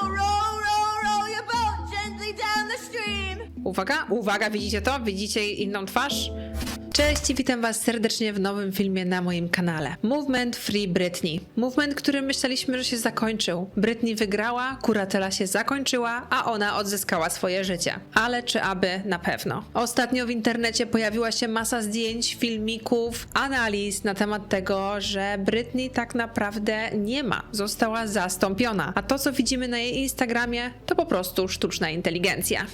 So your boat gently down the stream. Uwaga, uwaga, widzicie to? Widzicie inną twarz? Cześć i witam Was serdecznie w nowym filmie na moim kanale. Movement Free Britney. Movement, który myśleliśmy, że się zakończył. Britney wygrała, kuratela się zakończyła, a ona odzyskała swoje życie. Ale czy aby na pewno? Ostatnio w internecie pojawiła się masa zdjęć, filmików, analiz na temat tego, że Britney tak naprawdę nie ma. Została zastąpiona. A to, co widzimy na jej Instagramie, to po prostu sztuczna inteligencja.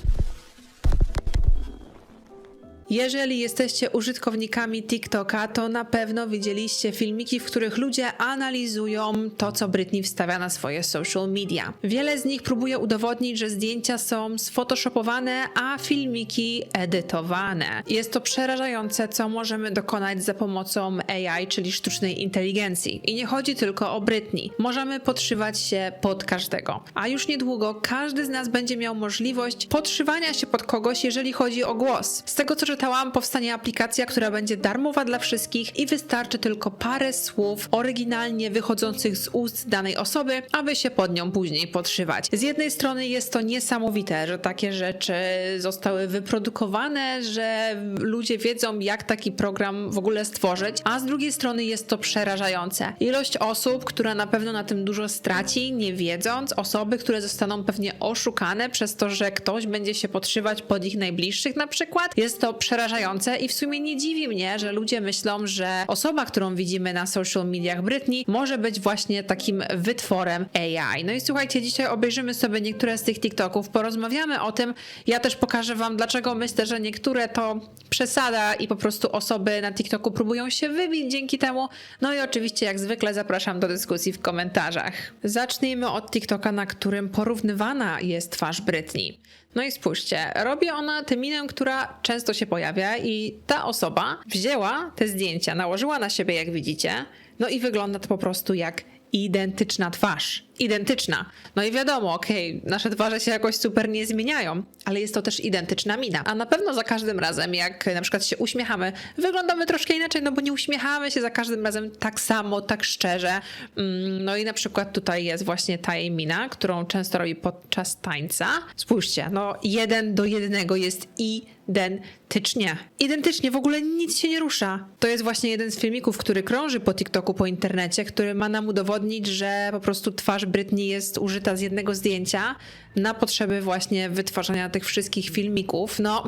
Jeżeli jesteście użytkownikami TikToka, to na pewno widzieliście filmiki, w których ludzie analizują to, co Britney wstawia na swoje social media. Wiele z nich próbuje udowodnić, że zdjęcia są sfotoshopowane, a filmiki edytowane. Jest to przerażające, co możemy dokonać za pomocą AI, czyli sztucznej inteligencji. I nie chodzi tylko o Britney. Możemy podszywać się pod każdego. A już niedługo każdy z nas będzie miał możliwość podszywania się pod kogoś, jeżeli chodzi o głos. Z tego co czytałam, powstanie aplikacja, która będzie darmowa dla wszystkich i wystarczy tylko parę słów oryginalnie wychodzących z ust danej osoby, aby się pod nią później podszywać. Z jednej strony jest to niesamowite, że takie rzeczy zostały wyprodukowane, że ludzie wiedzą, jak taki program w ogóle stworzyć, a z drugiej strony jest to przerażające. Ilość osób, która na pewno na tym dużo straci, nie wiedząc, osoby, które zostaną pewnie oszukane przez to, że ktoś będzie się podszywać pod ich najbliższych na przykład, jest to przerażające i w sumie nie dziwi mnie, że ludzie myślą, że osoba, którą widzimy na social mediach Britney, może być właśnie takim wytworem AI. No i słuchajcie, dzisiaj obejrzymy sobie niektóre z tych TikToków, porozmawiamy o tym. Ja też pokażę Wam, dlaczego myślę, że niektóre to przesada i po prostu osoby na TikToku próbują się wybić dzięki temu. No i oczywiście, jak zwykle, zapraszam do dyskusji w komentarzach. Zacznijmy od TikToka, na którym porównywana jest twarz Britney. No i spójrzcie, robi ona tę minę, która często się pojawia i ta osoba wzięła te zdjęcia, nałożyła na siebie, jak widzicie, no i wygląda to po prostu jak identyczna twarz. Identyczna. No i wiadomo, okej, nasze twarze się jakoś super nie zmieniają, ale jest to też identyczna mina. A na pewno za każdym razem, jak na przykład się uśmiechamy, wyglądamy troszkę inaczej, no bo nie uśmiechamy się za każdym razem tak samo, tak szczerze. Mm, No i na przykład tutaj jest właśnie ta jej mina, którą często robi podczas tańca. Spójrzcie, no jeden do jednego jest identycznie. Identycznie, w ogóle nic się nie rusza. To jest właśnie jeden z filmików, który krąży po TikToku, po internecie, który ma nam udowodnić, że po prostu twarz Britney jest użyta z jednego zdjęcia na potrzeby właśnie wytwarzania tych wszystkich filmików. No,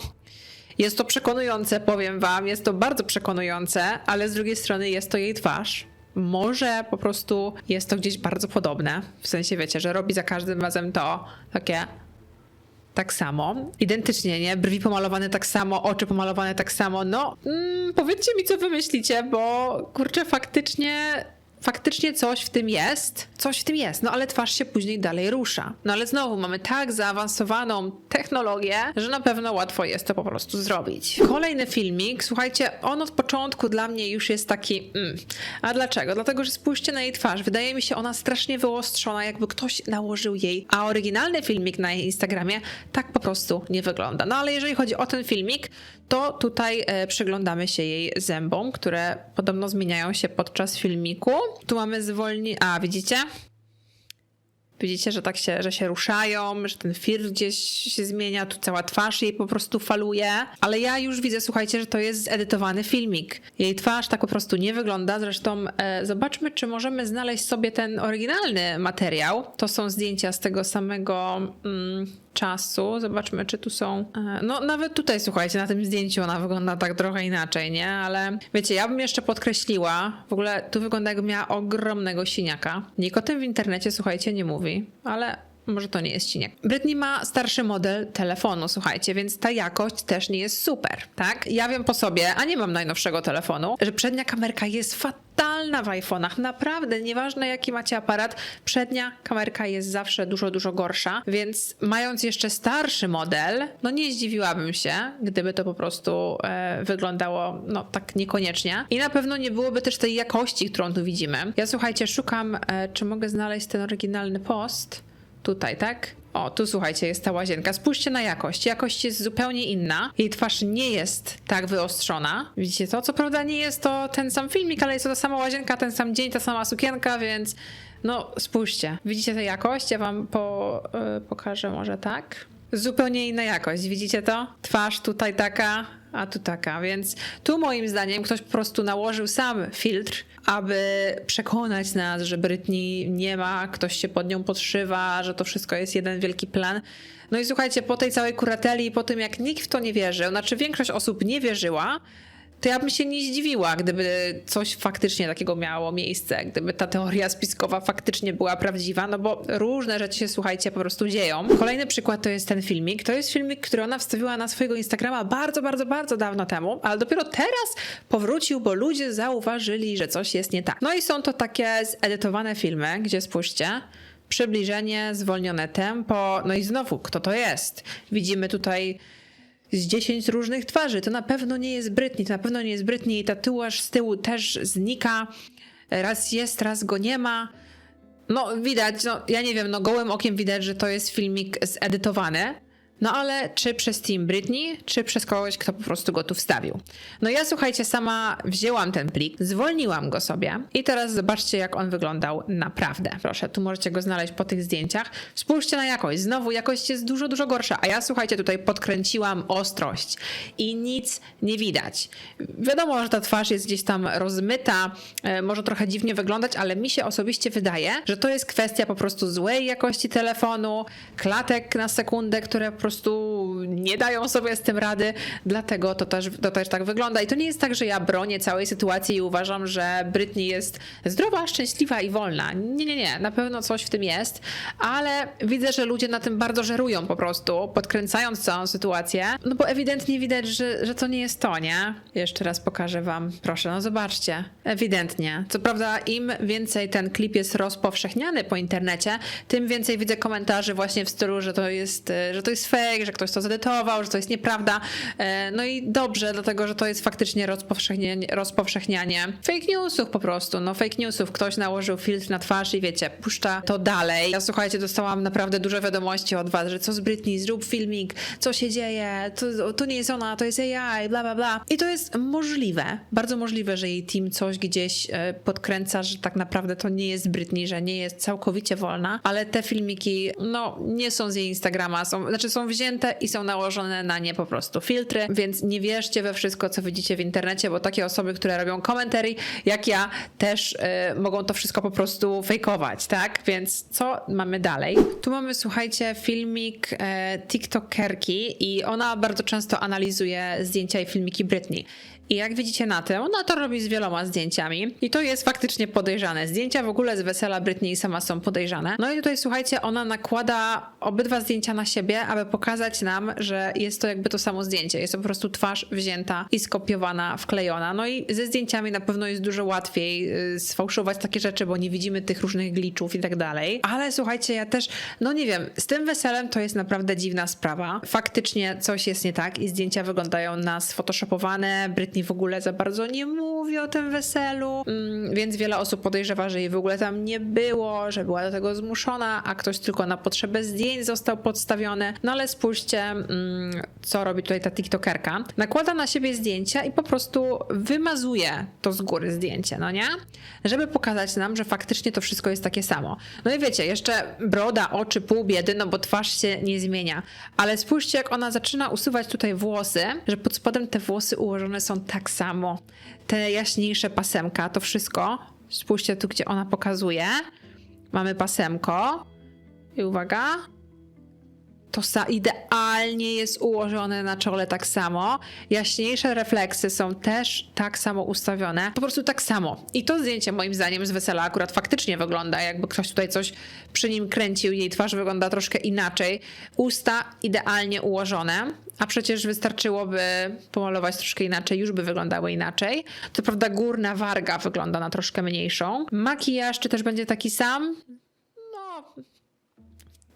jest to przekonujące, powiem wam, jest to bardzo przekonujące, ale z drugiej strony jest to jej twarz. Może po prostu jest to gdzieś bardzo podobne. W sensie wiecie, że robi za każdym razem to takie tak samo. Identycznie, nie? Brwi pomalowane tak samo, oczy pomalowane tak samo. No, mm, powiedzcie mi, co wy myślicie, bo kurczę, faktycznie. Faktycznie coś w tym jest, coś w tym jest, no ale twarz się później dalej rusza. No ale znowu mamy tak zaawansowaną technologię, że na pewno łatwo jest to po prostu zrobić. Kolejny filmik, słuchajcie, on od początku dla mnie już jest taki. Mm. A dlaczego? Dlatego, że spójrzcie na jej twarz. Wydaje mi się ona strasznie wyostrzona, jakby ktoś nałożył jej. A oryginalny filmik na jej Instagramie tak po prostu nie wygląda. No ale jeżeli chodzi o ten filmik, to tutaj e, przyglądamy się jej zębom, które podobno zmieniają się podczas filmiku. Tu mamy zwolnienie. A, widzicie? Widzicie, że tak się, że się ruszają, że ten fir gdzieś się zmienia, tu cała twarz jej po prostu faluje. Ale ja już widzę, słuchajcie, że to jest zedytowany filmik. Jej twarz tak po prostu nie wygląda. Zresztą e, zobaczmy, czy możemy znaleźć sobie ten oryginalny materiał. To są zdjęcia z tego samego mm, czasu. Zobaczmy, czy tu są. E, no, nawet tutaj, słuchajcie, na tym zdjęciu ona wygląda tak trochę inaczej, nie? Ale wiecie, ja bym jeszcze podkreśliła. W ogóle tu wygląda, jakby miała ogromnego siniaka. Nikt o tym w internecie, słuchajcie, nie mówi, ale może to nie jest siniak. Britney ma starszy model telefonu, słuchajcie, więc ta jakość też nie jest super, tak? Ja wiem po sobie, a nie mam najnowszego telefonu, że przednia kamerka jest fatalna w iPhone'ach. Naprawdę, nieważne jaki macie aparat, przednia kamerka jest zawsze dużo, dużo gorsza, więc mając jeszcze starszy model, no nie zdziwiłabym się, gdyby to po prostu e, wyglądało no tak niekoniecznie. I na pewno nie byłoby też tej jakości, którą tu widzimy. Ja słuchajcie, szukam, e, czy mogę znaleźć ten oryginalny post. Tutaj, tak? O, tu słuchajcie, jest ta łazienka. Spójrzcie na jakość. Jakość jest zupełnie inna. Jej twarz nie jest tak wyostrzona. Widzicie to? Co prawda nie jest to ten sam filmik, ale jest to ta sama łazienka, ten sam dzień, ta sama sukienka, więc No, spójrzcie. Widzicie tę jakość? Ja wam po, y, pokażę może tak. Zupełnie inna jakość. Widzicie to? Twarz tutaj taka, a tu taka. Więc tu moim zdaniem ktoś po prostu nałożył sam filtr, aby przekonać nas, że Britney nie ma, ktoś się pod nią podszywa, że to wszystko jest jeden wielki plan. No i słuchajcie, po tej całej kurateli, po tym jak nikt w to nie wierzył, znaczy większość osób nie wierzyła, to ja bym się nie zdziwiła, gdyby coś faktycznie takiego miało miejsce, gdyby ta teoria spiskowa faktycznie była prawdziwa, no bo różne rzeczy się, słuchajcie, po prostu dzieją. Kolejny przykład to jest ten filmik. To jest filmik, który ona wstawiła na swojego Instagrama bardzo, bardzo, bardzo dawno temu, ale dopiero teraz powrócił, bo ludzie zauważyli, że coś jest nie tak. No i są to takie zedytowane filmy, gdzie spójrzcie, przybliżenie, zwolnione tempo, no i znowu, kto to jest? Widzimy tutaj z 10 różnych twarzy. To na pewno nie jest Britney, to na pewno nie jest Britney. Jej tatuaż z tyłu też znika. Raz jest, raz go nie ma. No widać, no ja nie wiem, no gołym okiem widać, że to jest filmik zedytowany. No ale czy przez Team Britney, czy przez kogoś, kto po prostu go tu wstawił? No ja słuchajcie, sama wzięłam ten plik, zwolniłam go sobie i teraz zobaczcie, jak on wyglądał naprawdę. Proszę, tu możecie go znaleźć po tych zdjęciach. Spójrzcie na jakość. Znowu jakość jest dużo, dużo gorsza, a ja słuchajcie, tutaj podkręciłam ostrość i nic nie widać. Wiadomo, że ta twarz jest gdzieś tam rozmyta, e, może trochę dziwnie wyglądać, ale mi się osobiście wydaje, że to jest kwestia po prostu złej jakości telefonu, klatek na sekundę, które po prostu nie dają sobie z tym rady, dlatego to też, to też tak wygląda. I to nie jest tak, że ja bronię całej sytuacji i uważam, że Britney jest zdrowa, szczęśliwa i wolna. Nie, nie, nie, na pewno coś w tym jest, ale widzę, że ludzie na tym bardzo żerują po prostu, podkręcając całą sytuację, no bo ewidentnie widać, że, że to nie jest to, nie? Jeszcze raz pokażę wam, proszę, no zobaczcie, ewidentnie. Co prawda, im więcej ten klip jest rozpowszechniany po internecie, tym więcej widzę komentarzy właśnie w stylu, że to jest, że to jest fake, że ktoś to zedytował, że to jest nieprawda. E, No i dobrze, dlatego że to jest faktycznie rozpowszechnianie, rozpowszechnianie fake newsów po prostu. No fake newsów. Ktoś nałożył filtr na twarz i wiecie, puszcza to dalej. Ja słuchajcie, dostałam naprawdę dużo wiadomości od was, że co z Britney, zrób filmik, co się dzieje, to, to nie jest ona, to jest AI, bla bla bla. I to jest możliwe, bardzo możliwe, że jej team coś gdzieś e, podkręca, że tak naprawdę to nie jest Britney, że nie jest całkowicie wolna, ale te filmiki, no, nie są z jej Instagrama, są, znaczy są wzięte i są nałożone na nie po prostu filtry, więc nie wierzcie we wszystko, co widzicie w internecie, bo takie osoby, które robią komentary, jak ja, też e, mogą to wszystko po prostu fejkować, tak? Więc co mamy dalej? Tu mamy, słuchajcie, filmik e, TikTokerki i ona bardzo często analizuje zdjęcia i filmiki Britney. I jak widzicie na tym, ona to robi z wieloma zdjęciami i to jest faktycznie podejrzane. Zdjęcia w ogóle z wesela Britney sama są podejrzane. No i tutaj słuchajcie, ona nakłada obydwa zdjęcia na siebie, aby pokazać nam, że jest to jakby to samo zdjęcie. Jest to po prostu twarz wzięta i skopiowana, wklejona. No i ze zdjęciami na pewno jest dużo łatwiej y, sfałszować takie rzeczy, bo nie widzimy tych różnych glitchów i tak dalej. Ale słuchajcie, ja też, no nie wiem, z tym weselem to jest naprawdę dziwna sprawa. Faktycznie coś jest nie tak i zdjęcia wyglądają na sfotoshopowane. Britney w ogóle za bardzo nie mówi o tym weselu, mm, więc wiele osób podejrzewa, że jej w ogóle tam nie było, że była do tego zmuszona, a ktoś tylko na potrzebę zdjęć został podstawiony. No ale spójrzcie, mm, co robi tutaj ta TikTokerka. Nakłada na siebie zdjęcia i po prostu wymazuje to z góry zdjęcie, no nie? Żeby pokazać nam, że faktycznie to wszystko jest takie samo. No i wiecie, jeszcze broda, oczy, pół biedy, no bo twarz się nie zmienia. Ale spójrzcie, jak ona zaczyna usuwać tutaj włosy, że pod spodem te włosy ułożone są tak samo. Te jaśniejsze pasemka, to wszystko. Spójrzcie tu, gdzie ona pokazuje. Mamy pasemko. I uwaga, to idealnie jest ułożone na czole tak samo. Jaśniejsze refleksy są też tak samo ustawione. Po prostu tak samo. I to zdjęcie moim zdaniem z wesela akurat faktycznie wygląda, jakby ktoś tutaj coś przy nim kręcił. Jej twarz wygląda troszkę inaczej. Usta idealnie ułożone. A przecież wystarczyłoby pomalować troszkę inaczej, już by wyglądały inaczej. To prawda, górna warga wygląda na troszkę mniejszą. Makijaż czy też będzie taki sam? No,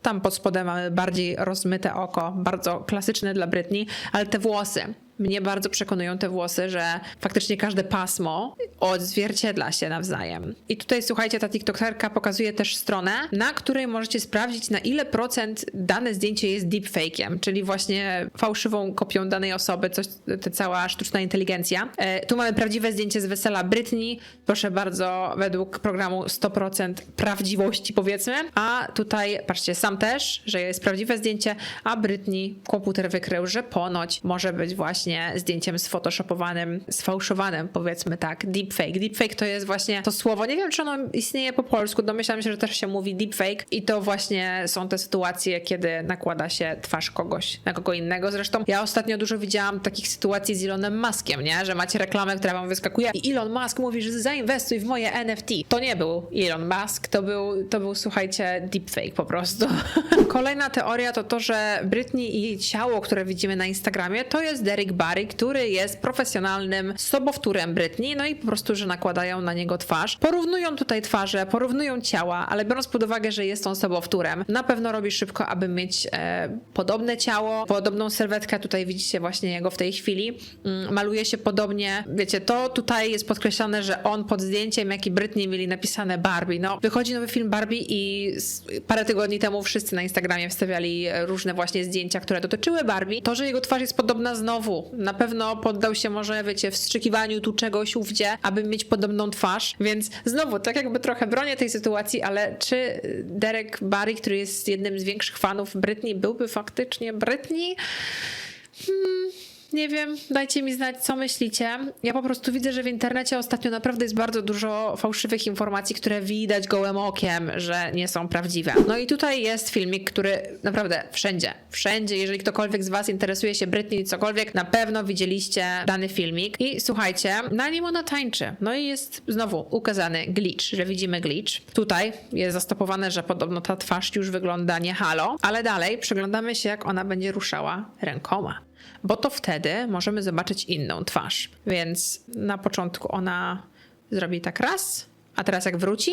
tam pod spodem mamy bardziej rozmyte oko, bardzo klasyczne dla Britney, ale te włosy. Mnie bardzo przekonują te włosy, że faktycznie każde pasmo odzwierciedla się nawzajem. I tutaj słuchajcie, ta TikTokerka pokazuje też stronę, na której możecie sprawdzić, na ile procent dane zdjęcie jest deepfake'iem, czyli właśnie fałszywą kopią danej osoby, coś, ta cała sztuczna inteligencja. E, tu mamy prawdziwe zdjęcie z wesela Britney, proszę bardzo, według programu 100% prawdziwości powiedzmy, a tutaj patrzcie, sam też, że jest prawdziwe zdjęcie, a Britney komputer wykrył, że ponoć może być właśnie zdjęciem sfotoshopowanym, sfałszowanym, powiedzmy tak, deepfake. Deepfake to jest właśnie to słowo, nie wiem czy ono istnieje po polsku, domyślam się, że też się mówi deepfake i to właśnie są te sytuacje, kiedy nakłada się twarz kogoś na kogo innego. Zresztą ja ostatnio dużo widziałam takich sytuacji z Elonem Muskiem, nie? Że macie reklamę, która wam wyskakuje i Elon Musk mówi, że zainwestuj w moje NFT. To nie był Elon Musk, to był, to był słuchajcie, deepfake po prostu. Kolejna teoria to to, że Britney i jej ciało, które widzimy na Instagramie, to jest Derek Barry, który jest profesjonalnym sobowtórem Britney, no i po prostu, że nakładają na niego twarz. Porównują tutaj twarze, porównują ciała, ale biorąc pod uwagę, że jest on sobowtórem, na pewno robi szybko, aby mieć e, podobne ciało, podobną sylwetkę. Tutaj widzicie właśnie jego w tej chwili. Mm, maluje się podobnie. Wiecie, to tutaj jest podkreślone, że on pod zdjęciem, jak i Britney mieli napisane Barbie. No, wychodzi nowy film Barbie i parę tygodni temu wszyscy na Instagramie wstawiali różne właśnie zdjęcia, które dotyczyły Barbie. To, że jego twarz jest podobna znowu, na pewno poddał się może, wiecie, wstrzykiwaniu tu czegoś, ówdzie, aby mieć podobną twarz, więc znowu, tak jakby trochę bronię tej sytuacji, ale czy Derek Barry, który jest jednym z większych fanów Britney, byłby faktycznie Britney? Nie wiem, dajcie mi znać, co myślicie. Ja po prostu widzę, że w internecie ostatnio naprawdę jest bardzo dużo fałszywych informacji, które widać gołym okiem, że nie są prawdziwe. No i tutaj jest filmik, który naprawdę wszędzie, wszędzie, jeżeli ktokolwiek z Was interesuje się Britney, cokolwiek, na pewno widzieliście dany filmik. I słuchajcie, na nim ona tańczy. No i jest znowu ukazany glitch, że widzimy glitch. Tutaj jest zastopowane, że podobno ta twarz już wygląda nie halo, ale dalej przyglądamy się, jak ona będzie ruszała rękoma bo to wtedy możemy zobaczyć inną twarz. Więc na początku ona zrobi tak raz, a teraz jak wróci,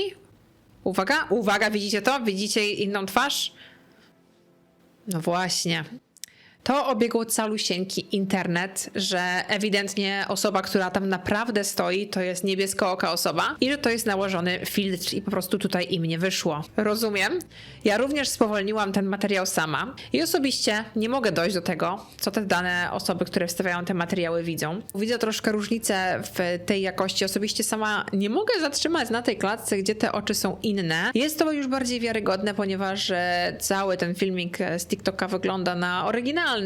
uwaga, uwaga, widzicie to? Widzicie inną twarz? No właśnie. To obiegło calusieńki internet, że ewidentnie osoba, która tam naprawdę stoi, to jest niebieskooka osoba i że to jest nałożony filtr i po prostu tutaj im nie wyszło. Rozumiem. Ja również spowolniłam ten materiał sama i osobiście nie mogę dojść do tego, co te dane osoby, które wstawiają te materiały widzą. Widzę troszkę różnicę w tej jakości. Osobiście sama nie mogę zatrzymać na tej klatce, gdzie te oczy są inne. Jest to już bardziej wiarygodne, ponieważ e, cały ten filmik z TikToka wygląda na oryginalny,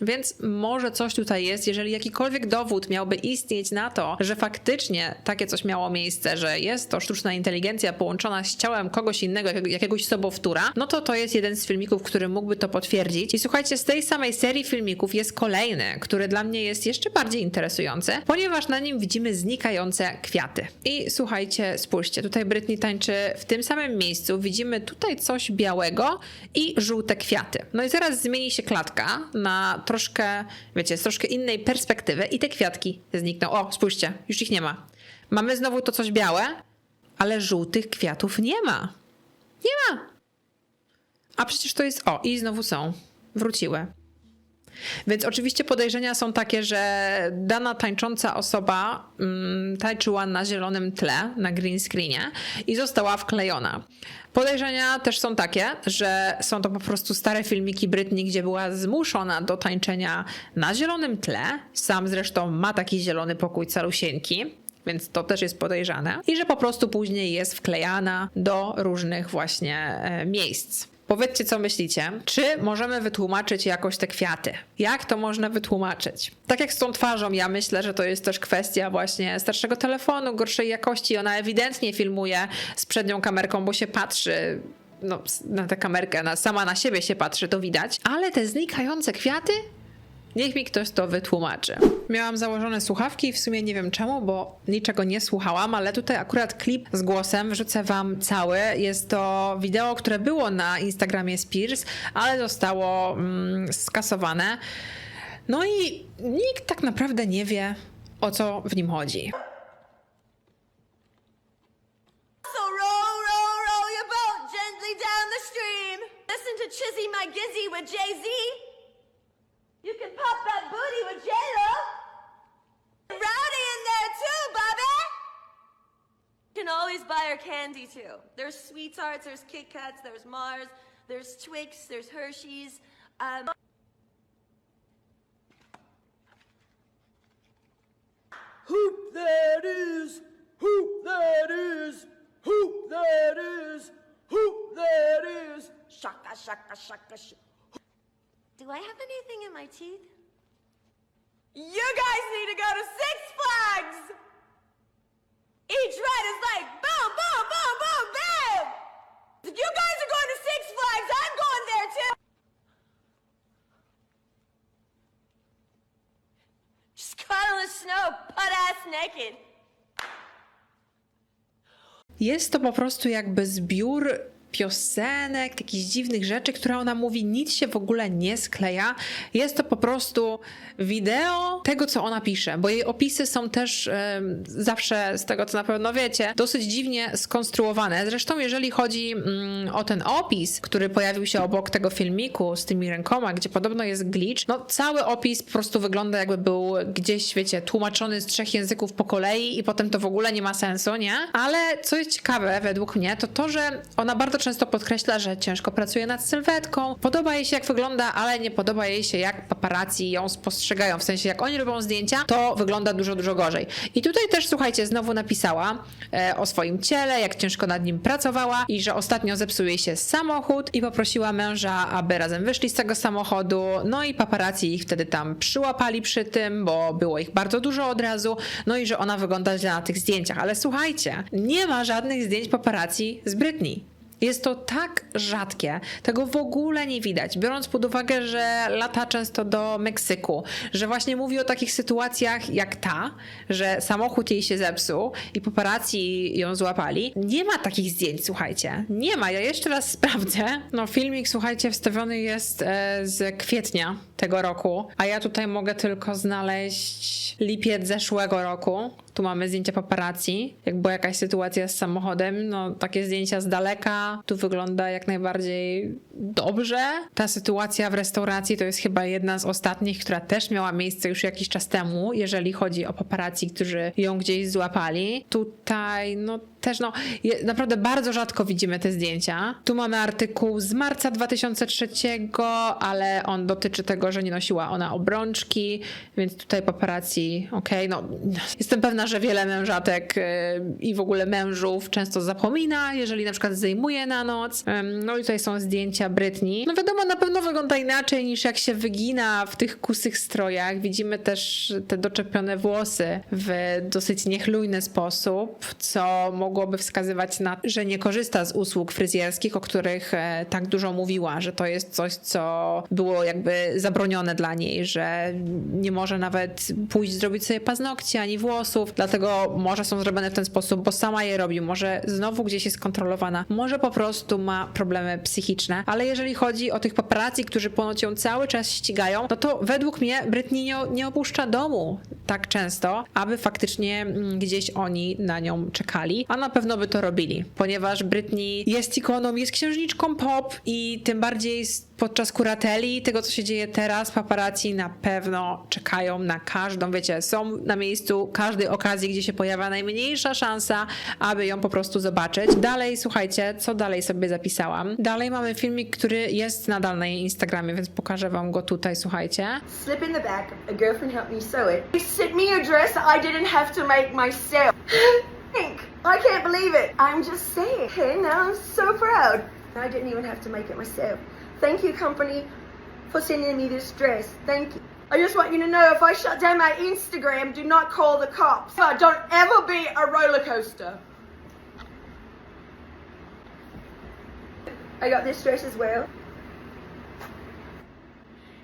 więc może coś tutaj jest. Jeżeli jakikolwiek dowód miałby istnieć na to, że faktycznie takie coś miało miejsce, że jest to sztuczna inteligencja połączona z ciałem kogoś innego, jakiego- jakiegoś sobowtóra, no to to jest jeden z filmików, który mógłby to potwierdzić. I słuchajcie, z tej samej serii filmików jest kolejny, który dla mnie jest jeszcze bardziej interesujący, ponieważ na nim widzimy znikające kwiaty. I słuchajcie, spójrzcie, tutaj Britney tańczy w tym samym miejscu, widzimy tutaj coś białego i żółte kwiaty. No i zaraz zmieni się klatka na troszkę, wiecie, z troszkę innej perspektywy i te kwiatki znikną. O, spójrzcie, już ich nie ma. Mamy znowu to coś białe, ale żółtych kwiatów nie ma. Nie ma. A przecież to jest. O, i znowu są. Wróciły. Więc oczywiście podejrzenia są takie, że dana tańcząca osoba mm, tańczyła na zielonym tle, na green screenie i została wklejona. Podejrzenia też są takie, że są to po prostu stare filmiki Britney, gdzie była zmuszona do tańczenia na zielonym tle. Sam zresztą ma taki zielony pokój calusieńki. Więc to też jest podejrzane. I że po prostu później jest wklejana do różnych właśnie e, miejsc. Powiedzcie, co myślicie. Czy możemy wytłumaczyć jakoś te kwiaty? Jak to można wytłumaczyć? Tak jak z tą twarzą, ja myślę, że to jest też kwestia właśnie starszego telefonu, gorszej jakości. Ona ewidentnie filmuje z przednią kamerką, bo się patrzy no, na tę kamerkę, na, sama na siebie się patrzy, to widać. Ale te znikające kwiaty? Niech mi ktoś to wytłumaczy. Miałam założone słuchawki i w sumie nie wiem czemu, bo niczego nie słuchałam, ale tutaj akurat klip z głosem wrzucę wam cały. Jest to wideo, które było na Instagramie Spears, ale zostało mm, skasowane. No i nikt tak naprawdę nie wie, o co w nim chodzi. Chizzy My Gizzy with Jay Z. You can pop that booty with J-Lo. Rowdy in there too, Bobby. You can always buy her candy too. There's Sweethearts, there's Kit Kats, there's Mars, there's Twix, there's Hershey's. Um, Who that is? Who that is? Who that is? Who that is? Shaka, shaka, shaka, shaka. Do I have anything in my teeth? You guys need to go to Six Flags! Each ride is like boom, boom, boom, boom, boom. If you guys are going to Six Flags, I'm going there too! Just cuddle in the snow, butt ass naked. Jest to po prostu jakby zbiór piosenek, jakichś dziwnych rzeczy, które ona mówi, nic się w ogóle nie skleja. Jest to po prostu wideo tego, co ona pisze, bo jej opisy są też zawsze, z tego co na pewno wiecie, dosyć dziwnie skonstruowane. Zresztą, jeżeli chodzi mm, o ten opis, który pojawił się obok tego filmiku z tymi rękoma, gdzie podobno jest glitch, no cały opis po prostu wygląda jakby był gdzieś, wiecie, tłumaczony z trzech języków po kolei i potem to w ogóle nie ma sensu, nie? Ale co jest ciekawe według mnie, to to, że ona bardzo często podkreśla, że ciężko pracuje nad sylwetką, podoba jej się jak wygląda, ale nie podoba jej się jak paparazzi ją spostrzegają, w sensie jak oni robią zdjęcia, to wygląda dużo, dużo gorzej. I tutaj też, słuchajcie, znowu napisała e, o swoim ciele, jak ciężko nad nim pracowała i że ostatnio zepsuł jej się samochód i poprosiła męża, aby razem wyszli z tego samochodu, no i paparazzi ich wtedy tam przyłapali przy tym, bo było ich bardzo dużo od razu, no i że ona wygląda źle na tych zdjęciach. Ale słuchajcie, nie ma żadnych zdjęć paparazzi z Britney. Jest to tak rzadkie, tego w ogóle nie widać, biorąc pod uwagę, że lata często do Meksyku, że właśnie mówi o takich sytuacjach jak ta, że samochód jej się zepsuł i paparazzi ją złapali. Nie ma takich zdjęć, słuchajcie. Nie ma. Ja jeszcze raz sprawdzę. No, filmik, słuchajcie, wstawiony jest e, z kwietnia tego roku, a ja tutaj mogę tylko znaleźć lipiec zeszłego roku. Tu mamy zdjęcia paparazzi. Jak była jakaś sytuacja z samochodem, no takie zdjęcia z daleka. Tu wygląda jak najbardziej dobrze. Ta sytuacja w restauracji to jest chyba jedna z ostatnich, która też miała miejsce już jakiś czas temu, jeżeli chodzi o paparazzi, którzy ją gdzieś złapali. Tutaj, no też no, je, naprawdę bardzo rzadko widzimy te zdjęcia. Tu mamy artykuł z marca 2003, ale on dotyczy tego, że nie nosiła ona obrączki, więc tutaj paparazzi, okej, no jestem pewna, że wiele mężatek yy, i w ogóle mężów często zapomina, jeżeli na przykład zdejmuje na noc. No i tutaj są zdjęcia Brytni. No wiadomo, na pewno wygląda inaczej niż jak się wygina w tych kusych strojach. Widzimy też te doczepione włosy w dosyć niechlujny sposób, co mogłoby wskazywać na, że nie korzysta z usług fryzjerskich, o których e, tak dużo mówiła, że to jest coś, co było jakby zabronione dla niej, że nie może nawet pójść zrobić sobie paznokci ani włosów, dlatego może są zrobione w ten sposób, bo sama je robi, może znowu gdzieś jest kontrolowana, może po prostu ma problemy psychiczne, ale jeżeli chodzi o tych paparazzi, którzy ponoć ją cały czas ścigają, no to według mnie Britney nie opuszcza domu tak często, aby faktycznie mm, gdzieś oni na nią czekali, a na pewno by to robili, ponieważ Britney jest ikoną, jest księżniczką pop i tym bardziej podczas kurateli tego, co się dzieje teraz, paparazzi na pewno czekają na każdą, wiecie, są na miejscu każdej okazji, gdzie się pojawia najmniejsza szansa, aby ją po prostu zobaczyć. Dalej, słuchajcie, co dalej sobie zapisałam. Dalej mamy filmik, który jest nadal na jej Instagramie, więc pokażę wam go tutaj, słuchajcie. slip in the back. A girlfriend helped me sew it. Sent me a dress I didn't have to make myself. Think, I can't believe it. I'm just saying. And now I'm so proud. I didn't even have to make it myself. Thank you, company, for sending me this dress. Thank you. I just want you to know if I shut down my Instagram, do not call the cops. Don't ever be a roller coaster. I got this dress as well.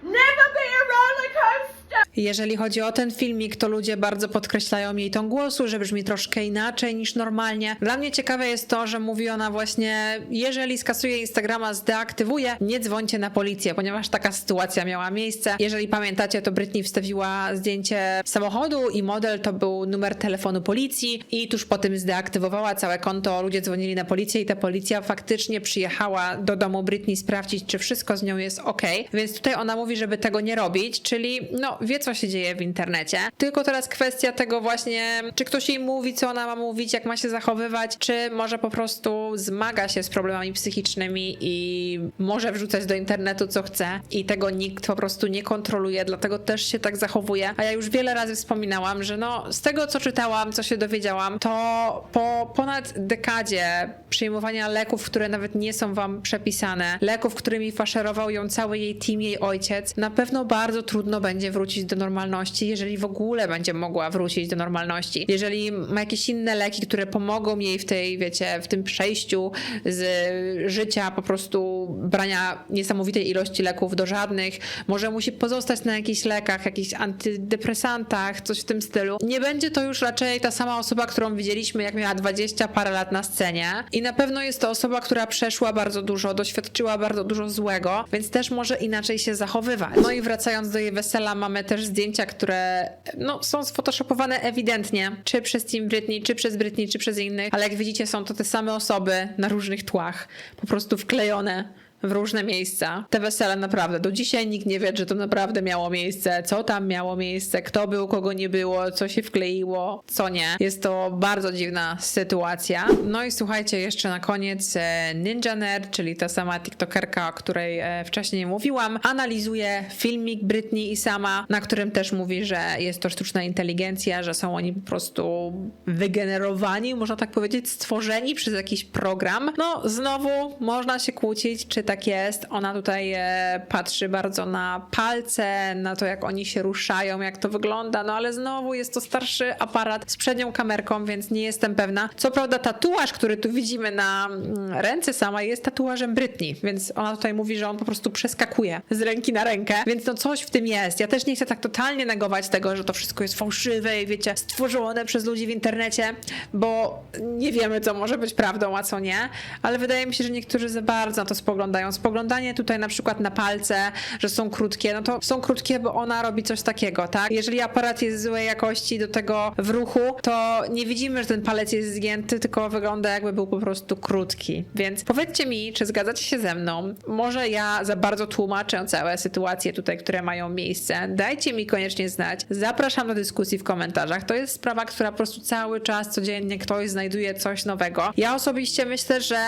Never be a roller coaster! Jeżeli chodzi o ten filmik, to ludzie bardzo podkreślają jej ton głosu, że brzmi troszkę inaczej niż normalnie. Dla mnie ciekawe jest to, że mówi ona właśnie, jeżeli skasuje Instagrama, zdeaktywuje, nie dzwońcie na policję, ponieważ taka sytuacja miała miejsce. Jeżeli pamiętacie, to Britney wstawiła zdjęcie samochodu i model to był numer telefonu policji i tuż po tym zdeaktywowała całe konto. Ludzie dzwonili na policję i ta policja faktycznie przyjechała do domu Britney sprawdzić, czy wszystko z nią jest ok. Więc tutaj ona mówi, żeby tego nie robić, czyli no wie, co się dzieje w internecie. Tylko teraz kwestia tego właśnie, czy ktoś jej mówi, co ona ma mówić, jak ma się zachowywać, czy może po prostu zmaga się z problemami psychicznymi i może wrzucać do internetu, co chce i tego nikt po prostu nie kontroluje, dlatego też się tak zachowuje. A ja już wiele razy wspominałam, że no z tego, co czytałam, co się dowiedziałam, to po ponad dekadzie przyjmowania leków, które nawet nie są wam przepisane, leków, którymi faszerował ją cały jej team, jej ojciec, na pewno bardzo trudno będzie wrócić do normalności, jeżeli w ogóle będzie mogła wrócić do normalności. Jeżeli ma jakieś inne leki, które pomogą jej w tej, wiecie, w tym przejściu z życia po prostu brania niesamowitej ilości leków do żadnych, może musi pozostać na jakichś lekach, jakichś antydepresantach, coś w tym stylu. Nie będzie to już raczej ta sama osoba, którą widzieliśmy, jak miała 20 parę lat na scenie. I na pewno jest to osoba, która przeszła bardzo dużo, doświadczyła bardzo dużo złego, więc też może inaczej się zachowywać. No i wracając do jej wesela, mamy też zdjęcia, które no, są sfotoshopowane ewidentnie, czy przez Team Britney, czy przez Britney, czy przez innych, ale jak widzicie, są to te same osoby na różnych tłach, po prostu wklejone w różne miejsca. Te wesele naprawdę, do dzisiaj nikt nie wie, że to naprawdę miało miejsce, co tam miało miejsce, kto był, kogo nie było, co się wkleiło, co nie. Jest to bardzo dziwna sytuacja. No i słuchajcie, jeszcze na koniec e, Ninja Nerd, czyli ta sama tiktokerka, o której e, wcześniej mówiłam, analizuje filmik Britney i sama, na którym też mówi, że jest to sztuczna inteligencja, że są oni po prostu wygenerowani, można tak powiedzieć, stworzeni przez jakiś program. No, znowu można się kłócić, czy tak jest. Ona tutaj e, patrzy bardzo na palce, na to, jak oni się ruszają, jak to wygląda, no ale znowu jest to starszy aparat z przednią kamerką, więc nie jestem pewna. Co prawda, tatuaż, który tu widzimy na mm, ręce sama, jest tatuażem Britney, więc ona tutaj mówi, że on po prostu przeskakuje z ręki na rękę, więc no coś w tym jest. Ja też nie chcę tak totalnie negować tego, że to wszystko jest fałszywe i wiecie, stworzone przez ludzi w internecie, bo nie wiemy, co może być prawdą, a co nie, ale wydaje mi się, że niektórzy za bardzo na to spoglądają. Spoglądanie tutaj na przykład na palce, że są krótkie, no to są krótkie, bo ona robi coś takiego, tak? Jeżeli aparat jest złej jakości do tego w ruchu, to nie widzimy, że ten palec jest zgięty, tylko wygląda jakby był po prostu krótki. Więc powiedzcie mi, czy zgadzacie się ze mną? Może ja za bardzo tłumaczę całe sytuacje tutaj, które mają miejsce. Dajcie mi koniecznie znać. Zapraszam do dyskusji w komentarzach. To jest sprawa, która po prostu cały czas, codziennie ktoś znajduje coś nowego. Ja osobiście myślę, że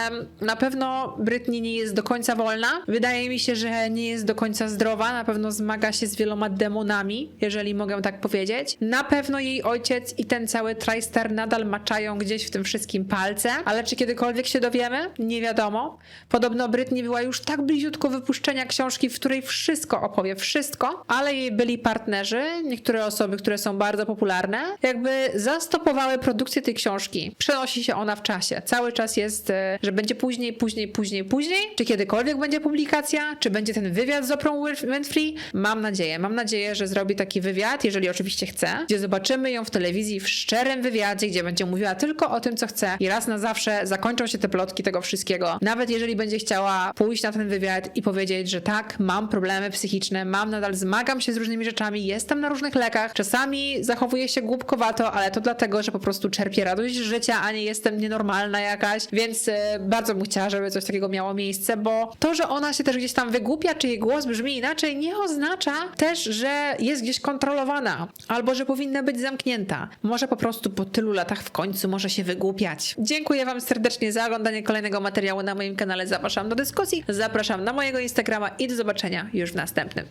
na pewno Britney nie jest do końca wolna. Wydaje mi się, że nie jest do końca zdrowa. Na pewno zmaga się z wieloma demonami, jeżeli mogę tak powiedzieć. Na pewno jej ojciec i ten cały TriStar nadal maczają gdzieś w tym wszystkim palce, ale czy kiedykolwiek się dowiemy? Nie wiadomo. Podobno Britney była już tak bliziutko wypuszczenia książki, w której wszystko opowie, wszystko, ale jej byli partnerzy, niektóre osoby, które są bardzo popularne, jakby zastopowały produkcję tej książki. Przenosi się ona w czasie. Cały czas jest, e, że będzie później, później, później, później. Czy kiedykolwiek będzie publikacja? Czy będzie ten wywiad z Oprah Winfrey? Mam nadzieję. Mam nadzieję, że zrobi taki wywiad, jeżeli oczywiście chce, gdzie zobaczymy ją w telewizji w szczerym wywiadzie, gdzie będzie mówiła tylko o tym, co chce i raz na zawsze zakończą się te plotki tego wszystkiego. Nawet jeżeli będzie chciała pójść na ten wywiad i powiedzieć, że tak, mam problemy psychiczne, mam nadal, zmagam się z różnymi rzeczami, jestem na różnych lekach, czasami zachowuję się głupkowato, ale to dlatego, że po prostu czerpię radość z życia, a nie jestem nienormalna jakaś, więc e, bardzo bym chciała, żeby coś takiego miało miejsce, bo to, że ona się też gdzieś tam wygłupia, czy jej głos brzmi inaczej, nie oznacza też, że jest gdzieś kontrolowana, albo że powinna być zamknięta. Może po prostu po tylu latach w końcu może się wygłupiać. Dziękuję Wam serdecznie za oglądanie kolejnego materiału na moim kanale. Zapraszam do dyskusji, zapraszam na mojego Instagrama i do zobaczenia już w następnym.